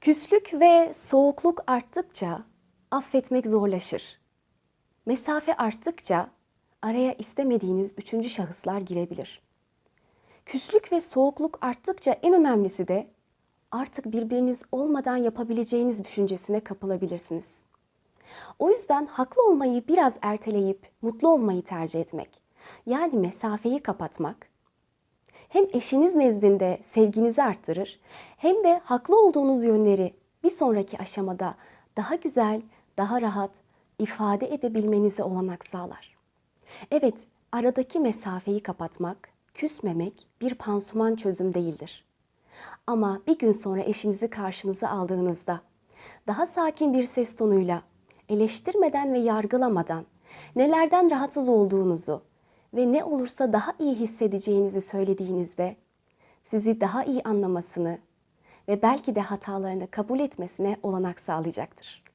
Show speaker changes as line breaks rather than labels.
Küslük ve soğukluk arttıkça affetmek zorlaşır. Mesafe arttıkça araya istemediğiniz üçüncü şahıslar girebilir. Küslük ve soğukluk arttıkça en önemlisi de artık birbiriniz olmadan yapabileceğiniz düşüncesine kapılabilirsiniz. O yüzden haklı olmayı biraz erteleyip mutlu olmayı tercih etmek, yani mesafeyi kapatmak hem eşiniz nezdinde sevginizi arttırır hem de haklı olduğunuz yönleri bir sonraki aşamada daha güzel, daha rahat ifade edebilmenize olanak sağlar. Evet, aradaki mesafeyi kapatmak, küsmemek bir pansuman çözüm değildir. Ama bir gün sonra eşinizi karşınıza aldığınızda daha sakin bir ses tonuyla eleştirmeden ve yargılamadan nelerden rahatsız olduğunuzu ve ne olursa daha iyi hissedeceğinizi söylediğinizde sizi daha iyi anlamasını ve belki de hatalarını kabul etmesine olanak sağlayacaktır.